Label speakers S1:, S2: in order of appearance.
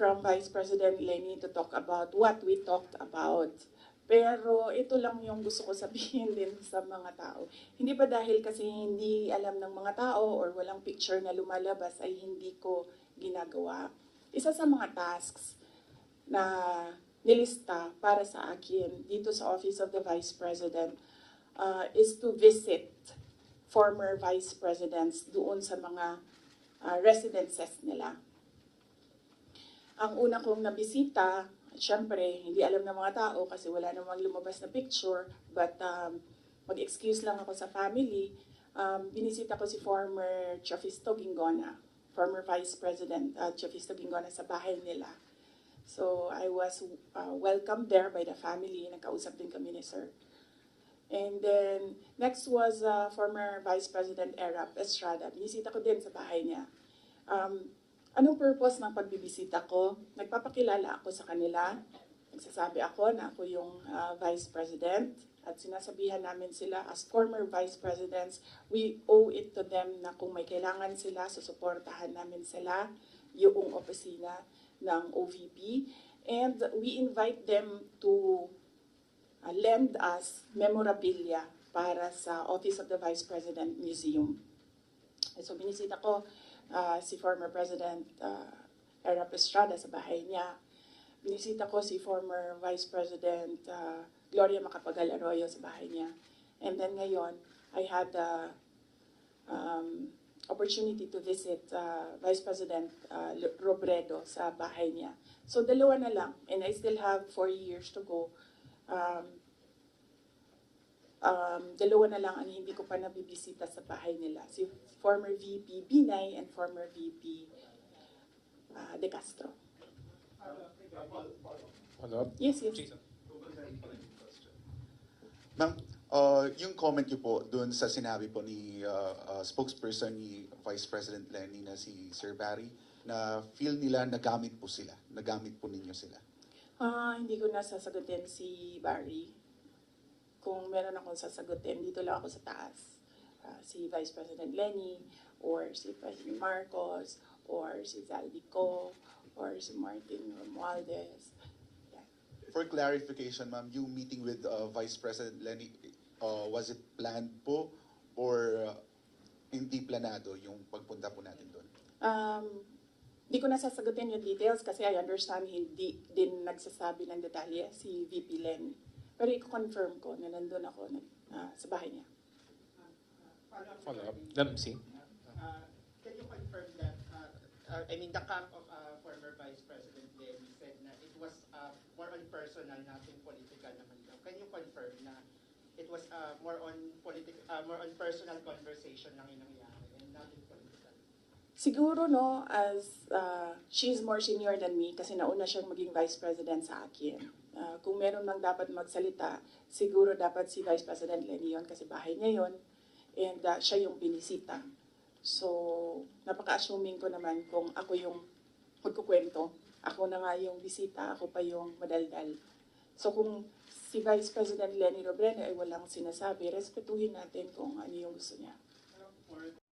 S1: from Vice President Lenny to talk about what we talked about. Pero ito lang yung gusto ko sabihin din sa mga tao. Hindi ba dahil kasi hindi alam ng mga tao or walang picture na lumalabas ay hindi ko ginagawa. Isa sa mga tasks na nilista para sa akin dito sa Office of the Vice President uh, is to visit former vice presidents doon sa mga uh, residences nila. Ang una kong nabisita, syempre, hindi alam ng mga tao kasi wala namang lumabas na picture, but um, mag-excuse lang ako sa family. Um, binisita ko si former Chafisto Gingona, former Vice President uh, Chafisto Gingona sa bahay nila. So I was uh, welcomed there by the family. Nagkausap din kami ni Sir. And then, next was uh, former Vice President Erap Estrada. Binisita ko din sa bahay niya. Um, anong purpose ng pagbibisita ko? Nagpapakilala ako sa kanila. Nagsasabi ako na ako yung uh, Vice President. At sinasabihan namin sila as former Vice Presidents, we owe it to them na kung may kailangan sila, susuportahan namin sila, yung opisina ng OVP. And we invite them to uh, lend us memorabilia para sa Office of the Vice President Museum. So binisita ko uh, si former President uh, Erap Estrada sa bahay niya. Binisita ko si former Vice President uh, Gloria Macapagal Arroyo sa bahay niya. And then ngayon, I had the um, opportunity to visit uh, Vice President uh, Robredo sa bahay niya. So dalawa na lang, and I still have four years to go um, um, dalawa na lang ang hindi ko pa nabibisita sa bahay nila. Si former VP Binay and former VP uh, De Castro.
S2: Follow up?
S1: Yes, yes.
S3: Ma'am, uh, yung comment niyo po doon sa sinabi po ni uh, uh, spokesperson ni Vice President Lenny na si Sir Barry na feel nila nagamit po sila, nagamit po ninyo sila.
S1: Ah, hindi ko na sasagutin si Barry. Kung meron akong sasagutin, dito lang ako sa taas. Ah, si Vice President Lenny, or si President Marcos, or si Zaldico, or si Martin Romualdez. Yan.
S3: For clarification, ma'am, yung meeting with uh, Vice President Lenny, uh, was it planned po or uh, hindi planado yung pagpunta po natin doon?
S1: Um, di ko na sasagutin yung details kasi I understand hindi din nagsasabi ng detalye si VP Lenny. Pero i-confirm ko na nandun ako nag, ah, sa bahay niya.
S2: Follow up. Madam C.
S4: Uh, Can you confirm that, uh, uh, I mean, the camp of uh, former Vice President Lenny said na it was uh, more on personal, nothing political naman daw. Can you confirm na it was uh, more on politic, uh, more on personal conversation lang yung nangyari and nothing political?
S1: Siguro no, as uh, she's more senior than me kasi nauna siyang maging vice president sa akin. Uh, kung meron mang dapat magsalita, siguro dapat si Vice President Lenny yun kasi bahay niya yun and uh, siya yung binisita. So, napaka-assuming ko naman kung ako yung magkukwento, ako na nga yung bisita, ako pa yung madaldal. So kung si Vice President Lenny Robredo ay walang sinasabi, respetuhin natin kung ano yung gusto niya.